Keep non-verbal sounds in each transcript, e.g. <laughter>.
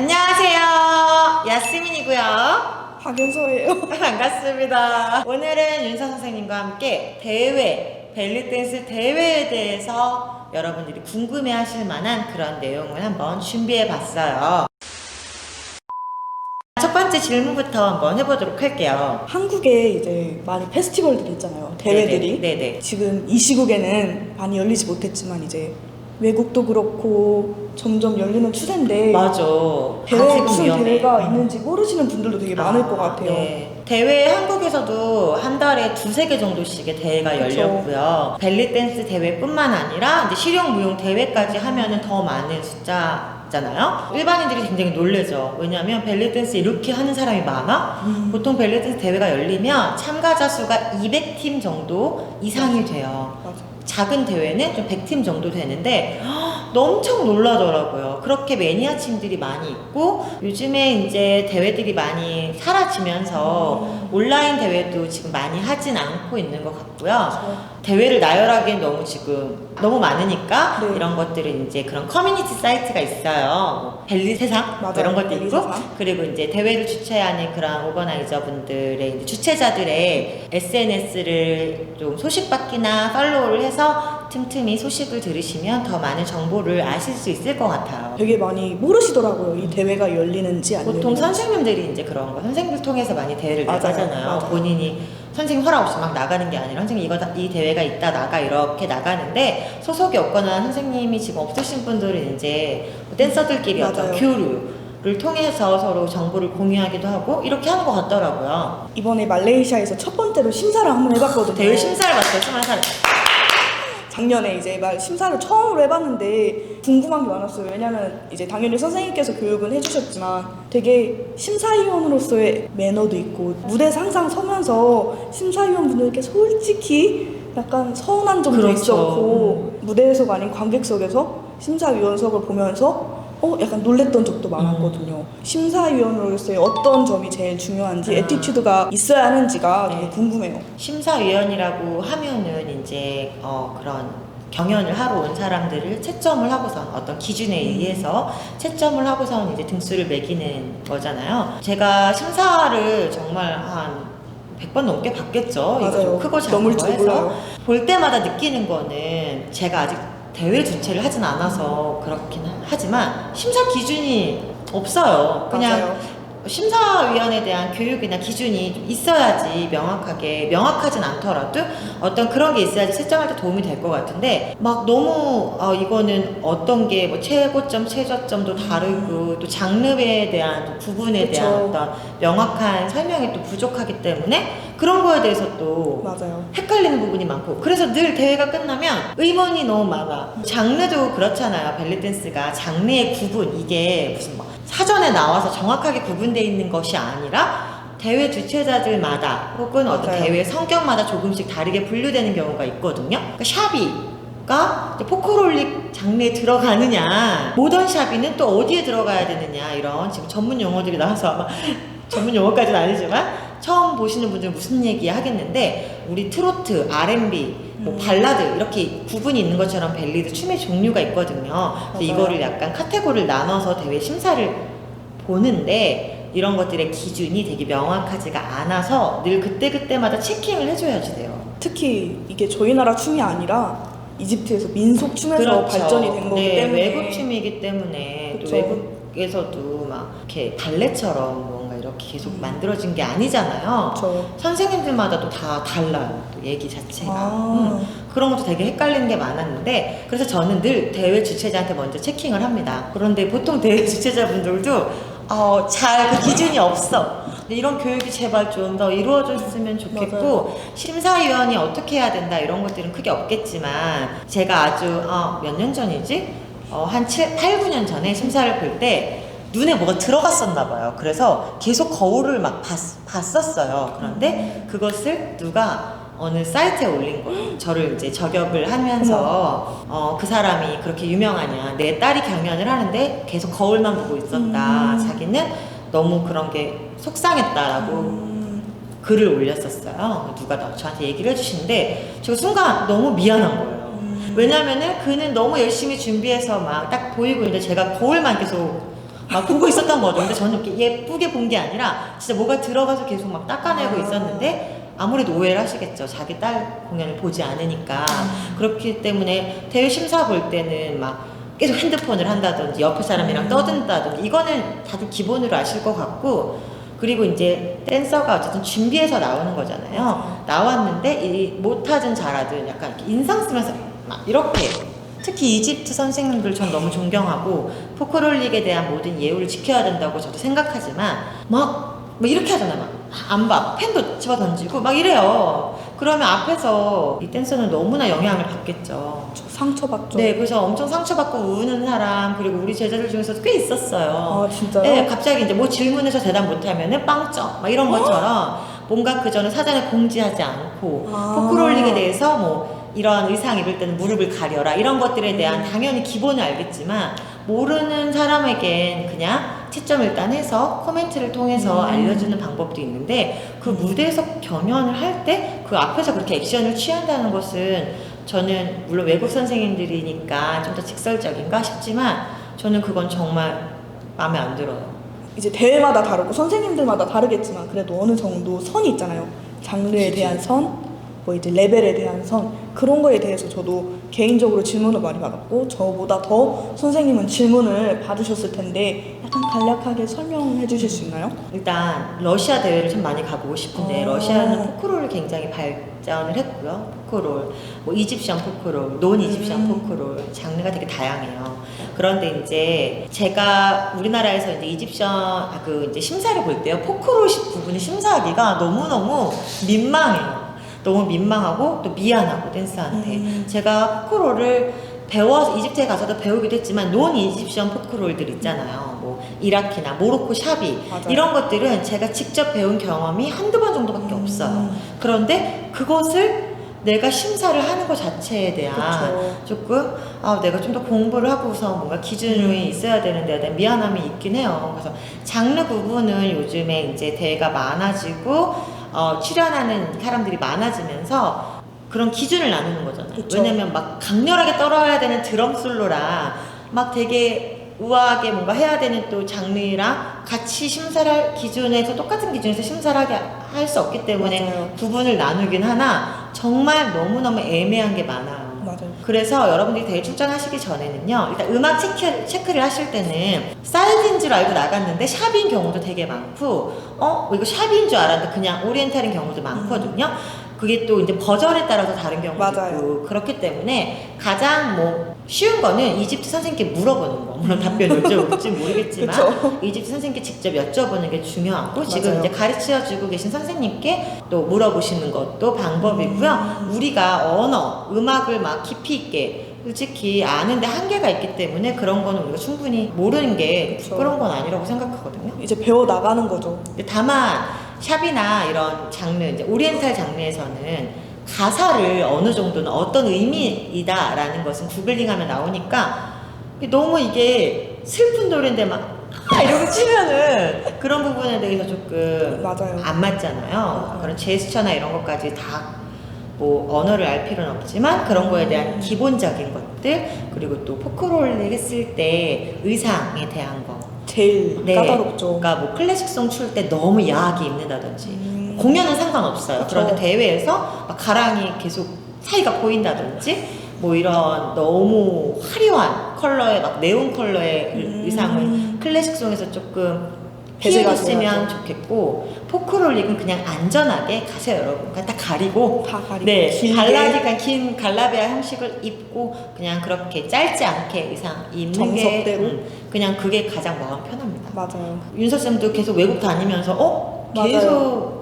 안녕하세요. 야스민이고요. 박연서예요. <laughs> 반갑습니다. 오늘은 윤서 선생님과 함께 대회, 벨리댄스 대회에 대해서 여러분들이 궁금해 하실 만한 그런 내용을 한번 준비해 봤어요. 첫 번째 질문부터 한번 해보도록 할게요. 한국에 이제 많이 페스티벌들이 있잖아요. 대회들이. 네네. 네네. 지금 이 시국에는 많이 열리지 못했지만 이제 외국도 그렇고 점점 열리는 추세인데 맞아. 대회 아직은 무슨 위험해. 대회가 음. 있는지 모르시는 분들도 되게 많을 아, 것 같아요. 네. 대회 한국에서도 한 달에 두세 개 정도씩의 대회가 그쵸. 열렸고요. 벨리 댄스 대회뿐만 아니라 이제 실용 무용 대회까지 하면은 더 많은 숫자 잖아요. 일반인들이 굉장히 놀래죠. 왜냐하면 벨리 댄스 이렇게 하는 사람이 많아? 음. 보통 벨리 댄스 대회가 열리면 참가자 수가 200팀 정도 이상이 돼요. 맞아. 작은 대회는 좀 100팀 정도 되는데 헉, 엄청 놀라더라고요. 그렇게 매니아층들이 많이 있고 요즘에 이제 대회들이 많이 사라지면서 음. 온라인 대회도 지금 많이 하진 않고 있는 것 같고요. 대회를 나열하기엔 너무 지금 너무 많으니까 네. 이런 것들은 이제 그런 커뮤니티 사이트가 있어요. 뭐 벨리 세상 뭐 맞아요. 이런 것도 벨리 있고 세상. 그리고 이제 대회를 주최하는 그런 오거나이저 분들의 이제 주최자들의 SNS를 좀 소식받기나 팔로우를 해서 틈틈이 소식을 들으시면 더 많은 정보를 아실 수 있을 것 같아요. 되게 많이 모르시더라고요. 이 대회가 열리는지 안 보통 열리는지. 선생님들이 이제 그런 거 선생님들 통해서 많이 대회를 맞아요. 나가잖아요. 맞아요. 본인이 선생님 허락 없이 막 나가는 게 아니라 선생님 이거 다- 이 대회가 있다 나가 이렇게 나가는데 소속이 없거나 선생님이 지금 없으신 분들은 이제 뭐 댄서들끼리 어떤 맞아요. 교류를 통해서 서로 정보를 공유하기도 하고 이렇게 하는 것 같더라고요. 이번에 말레이시아에서 첫 번째로 심사를 한번 해봤거든요. 대회 심사를 봤어요, 스물 살. 작년에 이제 막 심사를 처음으로 해봤는데 궁금한 게 많았어요. 왜냐면 이제 당연히 선생님께서 교육은 해주셨지만 되게 심사위원으로서의 매너도 있고 무대에서 항상 서면서 심사위원 분들께 솔직히 약간 서운한 점도 그렇죠. 있었고 무대에서가 아닌 관객석에서 심사위원석을 보면서 어 약간 놀랬던 적도 많았거든요. 심사위원으로서의 어떤 점이 제일 중요한지 음. 에티튜드가 있어야 하는지가 되게 네. 궁금해요. 심사위원이라고 하면은 이제 어 그런 경연을 하러 온 사람들을 채점을 하고선 어떤 기준에 의해서 채점을 하고선 이제 등수를 매기는 거잖아요. 제가 심사를 정말 한 100번 넘게 봤겠죠. 이거 맞아요. 좀 크고 작은 거에서 몰라요. 볼 때마다 느끼는 거는 제가 아직 대회 주최를 하진 않아서 그렇긴 하지만 심사 기준이 없어요. 그냥 맞아요. 심사위원에 대한 교육이나 기준이 좀 있어야지 명확하게 명확하진 않더라도 어떤 그런 게 있어야지 채점할 때 도움이 될 것 같은데 막 너무 어, 이거는 어떤 게 뭐 최고점 최저점도 다르고 또 장르에 대한 또 구분에 그쵸. 대한 어떤 명확한 설명이 또 부족하기 때문에 그런 거에 대해서 또 맞아요. 헷갈리는 부분이 많고 그래서 늘 대회가 끝나면 의문이 너무 많아 장르도 그렇잖아요 벨리댄스가 장르의 구분 이게 무슨 막 사전에 나와서 정확하게 구분되어 있는 것이 아니라 대회 주최자들마다 혹은 어떤 맞아요. 대회 성격마다 조금씩 다르게 분류되는 경우가 있거든요 그러니까 이제 포크롤릭 장르에 들어가느냐 모던 샵이는 또 어디에 들어가야 되느냐 이런 지금 전문 용어들이 나와서 아마 <laughs> 전문 용어까지는 아니지만 처음 보시는 분들은 무슨 얘기 하겠는데 우리 트로트, R&B, 뭐 음. 발라드 이렇게 구분이 있는 것처럼 벨리도 춤의 종류가 있거든요. 그래서. 이거를 약간 카테고리를 나눠서 대회 심사를 보는데 이런 것들의 기준이 되게 명확하지가 않아서 늘 그때그때마다 체킹을 해줘야지 돼요. 특히 이게 저희 나라 춤이 아니라 이집트에서 민속 춤에서 발전이 된 거기 네, 때문에 외국 춤이기 때문에 또 그쵸. 외국에서도 막 이렇게 발레처럼 계속 만들어진 게 아니잖아요. 저 선생님들마다 또다 달라요. 또 얘기 자체가. 아. 음, 그런 것도 되게 헷갈리는 게 많았는데 그래서 저는 늘 대회 주최자한테 먼저 체킹을 합니다. 그런데 보통 대회 <laughs> 주최자분들도 어, 잘 그 기준이 없어. 근데 이런 교육이 제발 좀 더 이루어졌으면 좋겠고. 심사위원이 어떻게 해야 된다 이런 것들은 크게 없겠지만 제가 아주 어, 몇 년 전이지? 어, 한 7, 8, 9년 전에 심사를 볼 때 눈에 뭐가 들어갔었나 봐요. 그래서 계속 거울을 막 봤, 봤었어요. 그런데 그것을 누가 어느 사이트에 올린 거예요. 저를 이제 저격을 하면서 어, 그 사람이 그렇게 유명하냐. 내 딸이 경연을 하는데 계속 거울만 보고 있었다. 음. 자기는 너무 그런 게 속상했다라고 음, 글을 올렸었어요. 누가 나- 저한테 얘기를 해주시는데 저 순간 너무 미안한 거예요. 음. 왜냐면은 그는 너무 열심히 준비해서 막 딱 보이고 있는데 제가 거울만 계속 막 보고 있었던 거죠. 근데 저는 이렇게 예쁘게 본 게 아니라 진짜 뭐가 들어가서 계속 막 닦아내고 아. 있었는데 아무래도 오해를 하시겠죠. 자기 딸 공연을 보지 않으니까. 음. 그렇기 때문에 대회 심사 볼 때는 막 계속 핸드폰을 한다든지 옆에 사람이랑 음. 떠든다든지 이거는 다들 기본으로 아실 것 같고 그리고 이제 댄서가 어쨌든 준비해서 나오는 거잖아요. 맞아요. 나왔는데 이 못하든 잘하든 약간 이렇게 인상 쓰면서 막 이렇게 특히 이집트 선생님들 전 너무 존경하고 포크롤릭에 대한 모든 예우를 지켜야 된다고 저도 생각하지만 막, 막 이렇게 하잖아요. 막 안 봐. 펜도 집어 던지고 막 이래요. 그러면 앞에서 이 댄서는 너무나 영향을 받겠죠. 저 상처받죠. 네, 그래서 엄청 상처받고 우는 사람 그리고 우리 제자들 중에서도 꽤 있었어요. 아 진짜요? 네, 갑자기 이제 뭐 질문해서 대답 못하면은 빵점 막 이런 것처럼 뭔가 그 전에 사전에 공지하지 않고 아. 포크롤링에 대해서 뭐 이런 의상 입을 때는 무릎을 가려라 이런 것들에 대한 당연히 기본을 알겠지만 모르는 사람에겐 그냥 채점 일단 해서 코멘트를 통해서 음. 알려주는 방법도 있는데 그 무대에서 경연을 할 때 그 앞에서 그렇게 액션을 취한다는 것은 저는 물론 외국 선생님들이니까 좀 더 직설적인가 싶지만 저는 그건 정말 마음에 안 들어요. 이제 대회마다 다르고 선생님들마다 다르겠지만 그래도 어느 정도 선이 있잖아요. 장르에. 대한 선, 뭐 이제 레벨에 대한 선 그런 거에 대해서 저도 개인적으로 질문을 많이 받았고 저보다 더 선생님은 질문을 받으셨을 텐데 약간 간략하게 설명해 주실 수 있나요? 일단 러시아 대회를 좀 많이 가보고 싶은데 어. 러시아는 포크롤을 굉장히 발전을 했고요. 포크롤, 뭐 이집션 포크롤, 논 이집션 음. 포크롤 장르가 되게 다양해요. 그런데 이제 제가 우리나라에서 이제 이집션 아, 그 이제 심사를 볼 때요 포크롤 시- 부분을 심사하기가 너무 너무 민망해요. 너무 민망하고 또 미안하고 댄서한테 음. 제가 포크롤을 배워서 이집트에 가서도 배우기도 했지만 논 이집션 포크롤들 있잖아요. 뭐 이라키나 모로코 샤비 맞아요. 이런 것들은 제가 직접 배운 경험이 한두 번 정도밖에 음. 없어요. 그런데 그것을 내가 심사를 하는 것 자체에 대한 그쵸. 조금 아 내가 좀 더 공부를 하고서 뭔가 기준이 음. 있어야 되는데 대한 미안함이 있긴 해요. 그래서 장르 구분은 요즘에 이제 대회가 많아지고 어, 출연하는 사람들이 많아지면서 그런 기준을 나누는 거잖아요. 그쵸. 왜냐면 막 강렬하게 떨어야 되는 드럼 솔로랑 막 되게 우아하게 뭔가 해야 되는 또 장르랑 같이 심사를 할 기준에서 똑같은 기준에서 심사를 하게 할 수 없기 때문에 맞아요. 구분을 나누긴 하나 정말 너무너무 애매한 게 많아요. 맞아요. 그래서 여러분들이 대회 출전하시기 전에는요, 일단 음악 체크, 체크를 하실 때는 사이즈인 줄 알고 나갔는데 샵인 경우도 되게 많고, 어, 이거 샵인 줄 알았는데 그냥 오리엔탈인 경우도 많거든요. 그게 또 이제 버전에 따라서 다른 경우도 맞아요. 있고, 그렇기 때문에 가장 뭐 쉬운 거는 이집트 선생님께 물어보는 거. 물론 답변 여쭤볼지 모르겠지만, <laughs> 그쵸. 이집트 선생님께 직접 여쭤보는 게 중요하고, 지금 맞아요. 이제 가르쳐 주고 계신 선생님께 또 물어보시는 것도 방법이고요. 음. 우리가 언어, 음악을 막 깊이 있게 솔직히 아는데 한계가 있기 때문에 그런 거는 우리가 충분히 모르는 게. 부끄러운 건 아니라고 생각하거든요. 이제 배워 나가는 거죠. 근데 다만 샵이나 이런 장르, 이제 오리엔탈 장르에서는 가사를 어느 정도는 어떤 의미이다라는 것은 구글링하면 나오니까 너무 이게 슬픈 노래인데 막 아, 이러고 치면은 그런 부분에 대해서 조금 맞아요. 안 맞잖아요. 그런 제스처나 이런 것까지 다 뭐 언어를 알 필요는 없지만 그런 거에 대한 음. 기본적인 것들 그리고 또 포크롤을 했을 때 의상에 대한 거. 제일 네. 까다롭죠. 그러니까 뭐 클래식송 출 때 너무 야하게 입는다든지 음. 공연은 상관없어요. 그쵸. 그런데 대회에서 막 가랑이 계속 사이가 보인다든지 뭐 이런 너무 화려한 컬러의 막 네온 컬러의 의- 음. 의상을 클래식송에서 조금 배제가 돼야죠. 좋겠고 포크롤릭은 그냥 안전하게 가세요 여러분 그냥 딱 가리고 다 가리고 네. 갈라디가 긴 갈라비아 형식을 입고 그냥 그렇게 짧지 않게 의상 입는 게 정석대로? 음, 그냥 그게 가장 마음 편합니다 맞아요. 윤서 쌤도 계속 외국 다니면서 어 맞아요.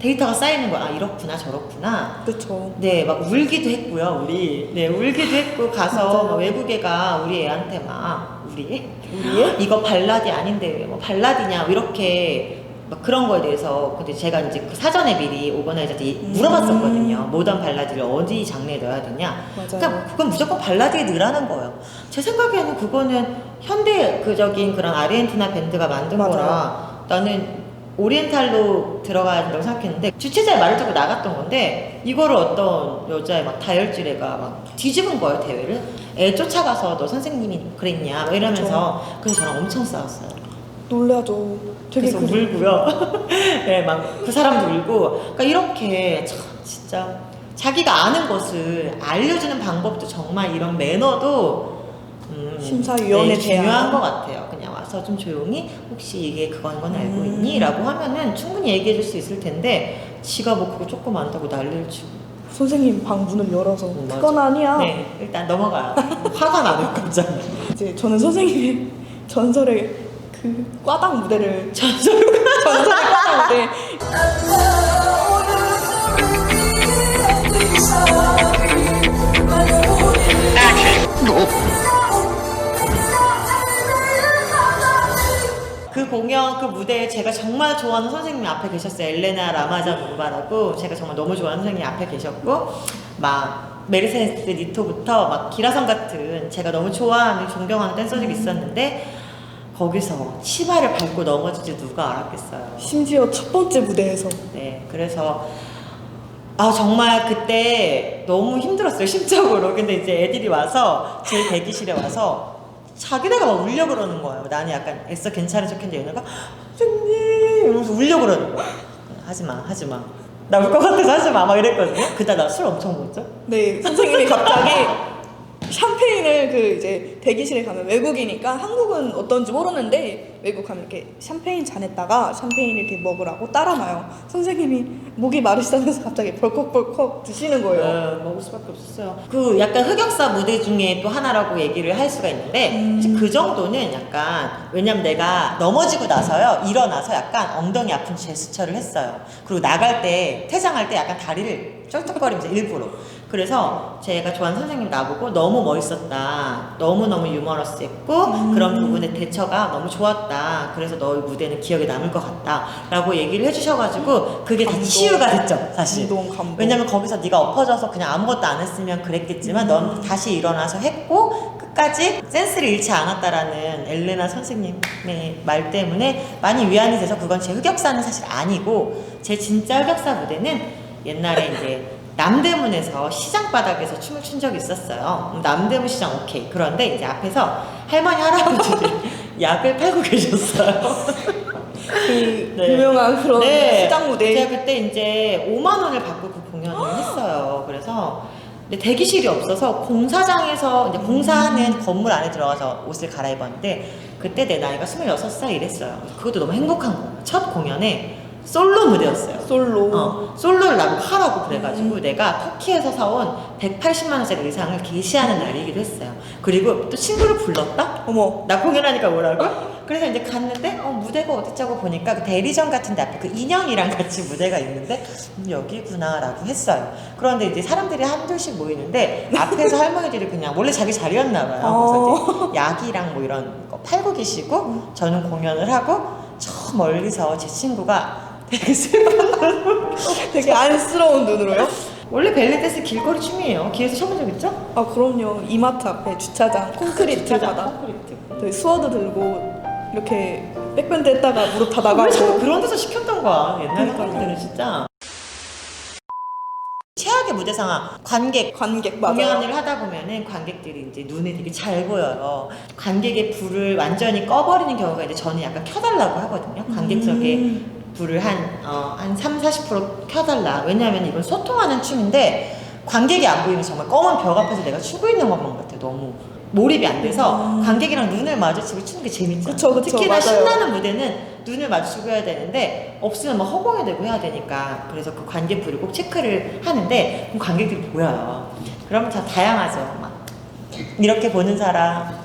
데이터가 쌓이는 거야 아 이렇구나 저렇구나 그렇죠. 네 막 울기도 했고요 우리 네 울기도 했고 가서 맞아요. 막 외국 애가 우리 애한테 막 우리 애? 우리의 이거 발라디 아닌데 왜뭐 발라디냐 뭐 이렇게 막 그런 거에 대해서 근데 제가 이제 그 사전에 미리 오거나이저한테 음. 물어봤었거든요 모던 발라디를 어디 장르에 넣어야 되냐 맞아요. 그러니까 그건 무조건 발라드에 넣으라는 거예요. 제 생각에는 그거는 현대 그적인 그런 아르헨티나 밴드가 만든 맞아요. 거라 나는 오리엔탈로 들어가야 된다고 생각했는데 주최자의 말을 듣고 나갔던 건데 이거를 어떤 여자의 막 다혈질애가 막 뒤집은 거예요 대회를 애 쫓아가서 너 선생님이 그랬냐 막 이러면서 그래서 저랑 엄청 싸웠어요. 놀라죠. 되게 계속 그 울고요. <laughs> 네, 막 그 사람도 울고. 그러니까 이렇게 참 진짜 자기가 아는 것을 알려주는 방법도 정말 이런 매너도 음, 심사위원에 네, 중요한 대한. 것 같아요. 그냥 와서 좀 조용히 혹시 이게 그건 건 알고 음. 있니?라고 하면은 충분히 얘기해 줄 수 있을 텐데 지가 뭐 그거 조금 안다고 난리를 치고. 선생님 방 문을 열어서 음, 맞아. 그건 아니야. 네, 일단 넘어가요. 화가 나는 갑자기. 이제 저는 선생님의 전설의 그 꽈당 무대를 전설. 전설의 꽈당 무대 그 공연 그 무대에 제가 정말 좋아하는 선생님이 앞에 계셨어요. 엘레나 라마자 문바라고 제가 정말 너무 좋아하는 선생님이 앞에 계셨고 막 메르세데스 니토부터 막 기라성 같은 제가 너무 좋아하는 존경하는 댄서들이 있었는데 거기서 치마를 밟고 넘어질지 누가 알았겠어요. 심지어 첫 번째 무대에서 네, 그래서 아 정말 그때 너무 힘들었어요 심적으로. 근데 이제 애들이 와서 제 대기실에 와서 자기네가 막 울려 그러는 거예요. 나는 약간 애써 괜찮은 척했는데 얘네가 선생님 이러면서 울려 그러는 거야. 하지 마, 하지 마. 나 울 것 같아서 하지 마. 막 이랬거든요. 그때 나술 엄청 먹었죠. 네 선생님이 갑자기 샴페인을 그 이제 대기실에 가면 외국이니까 한국은 어떤지 모르는데 외국 가면 이렇게 샴페인 잔에다가 샴페인을 이렇게 먹으라고 따라놔요. 선생님이 목이 마르시다면서 갑자기 벌컥벌컥 드시는 거예요. 네, 먹을 수밖에 없었어요. 그 약간 흑역사 무대 중에 또 하나라고 얘기를 할 수가 있는데 음. 사실 그 정도는 약간 왜냐면 내가 넘어지고 나서요 일어나서 약간 엉덩이 아픈 제스처를 했어요. 그리고 나갈 때 퇴장할 때 약간 다리를 쩔쩔거리면서 일부러. 그래서 제가 좋아하는 선생님 나보고 너무 멋있었다. 너무너무 유머러스했고 음. 그런 부분의 대처가 너무 좋았다. 그래서 너의 무대는 기억에 남을 것 같다. 라고 얘기를 해주셔가지고 그게 다 감동. 치유가 됐죠 사실. 감동. 왜냐면 거기서 네가 엎어져서 그냥 아무것도 안 했으면 그랬겠지만 넌 다시 일어나서 했고 끝까지 센스를 잃지 않았다라는 엘레나 선생님의 말 때문에 많이 위안이 돼서 그건 제 흑역사는 사실 아니고 제 진짜 흑역사 무대는 옛날에 이제 남대문에서 시장 바닥에서 춤을 춘 적이 있었어요. 음, 남대문 시장 오케이. 그런데 이제 앞에서 할머니 할아버지들이 <laughs> 약을 팔고 계셨어요. 그 <laughs> 네. 유명한 그런 네. 시장 무대. 제가 그때 이제 5만 원을 받고 그 공연을 했어요. 그래서 근데 대기실이 없어서 공사장에서 이제 공사하는 건물 안에 들어가서 옷을 갈아입었는데 그때 내 나이가 26살 이랬어요. 그것도 너무 행복한 거예요. 첫 공연에 솔로 무대였어요. 솔로. 어, 솔로를 나보고 하라고 그래가지고 음. 내가 터키에서 사온 180만 원짜리 의상을 게시하는 날이기도 했어요. 그리고 또 친구를 불렀다? 어머. 나 공연하니까 뭐라고? 그래서 이제 갔는데 어 무대가 어디자고 보니까 그 대리점 같은 데 앞에 그 인형이랑 <laughs> 같이 무대가 있는데 음, 여기구나라고 했어요. 그런데 이제 사람들이 한둘씩 모이는데 앞에서 <laughs> 할머니들이 그냥 원래 자기 자리였나 봐요. 그래서 이제 약이랑 뭐 이런 거 팔고 계시고 저는 공연을 하고 저 멀리서 제 친구가 되게 슬픈 되게 안쓰러운 눈으로요? 원래 벨리댄스 길거리 춤이에요. 길에서 쳐본 적 있죠? 아 그럼요. 이마트 앞에 주차장 콘크리트 주차장, 바닥. 콘크리트. 되게 스워드 들고 이렇게 백밴드 했다가 무릎 다 왜 자꾸 나가고. 그런 데서 시켰던 거야 옛날 그러니까요. 사람들은 진짜 최악의 무대 상황 관객 관객 맞아요. 공연을 하다 보면은 관객들이 이제 눈에 되게 잘 보여요 관객의 불을 완전히 꺼버리는 경우가 이제 저는 약간 켜달라고 하거든요 관객석에 음. 불을 한, 어, 한 3, 40% 켜달라. 왜냐하면 이건 소통하는 춤인데 관객이 안 보이면 정말 검은 벽 앞에서 내가 추고 있는 것만 같아 너무. 몰입이 안 돼서 음. 관객이랑 눈을 마주치고 추는 게 재밌잖아. 그쵸, 그쵸, 특히나 맞아요. 신나는 무대는 눈을 마주치고 해야 되는데 없으면 막 허공에 대고 해야 되니까. 그래서 그 관객 불을 꼭 체크를 하는데 그럼 관객들이 보여요. 그러면 다 다양하죠. 막 이렇게 보는 사람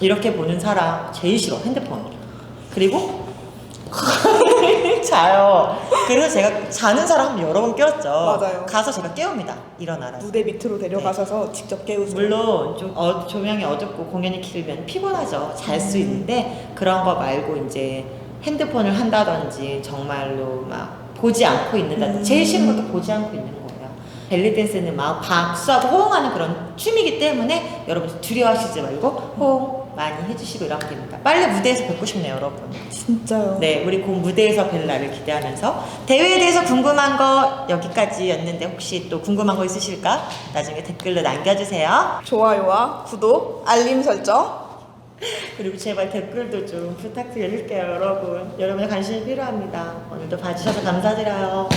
이렇게 보는 사람 제일 싫어 핸드폰 그리고 <laughs> 자요 그래서 제가 자는 사람 여러 번 깨웠죠 맞아요. 가서 제가 깨웁니다 일어나라 무대 밑으로 내려가셔서 직접 깨우세요. 물론 좀 어, 조명이 어둡고 공연이 길면 피곤하죠. 잘수 음. 있는데 그런 거 말고 이제 핸드폰을 한다든지 정말로 막 보지 않고 있는다든지 음. 제일 싫은 것도 보지 않고 있는 거예요. 벨리 댄스는 막 박수하고 호응하는 그런 춤이기 때문에 여러분 두려워하시지 말고 호응 많이 해주시고 이러면 됩니다. 빨리 무대에서 뵙고 싶네요, 여러분. 진짜요. 네, 우리 곧 무대에서 뵐 날을 기대하면서 대회에 대해서 궁금한 거 여기까지였는데 혹시 또 궁금한 거 있으실까? 나중에 댓글로 남겨주세요. 좋아요와 구독, 알림 설정 그리고 제발 댓글도 좀 부탁드릴게요, 여러분. 여러분의 관심이 필요합니다. 오늘도 봐주셔서 감사드려요.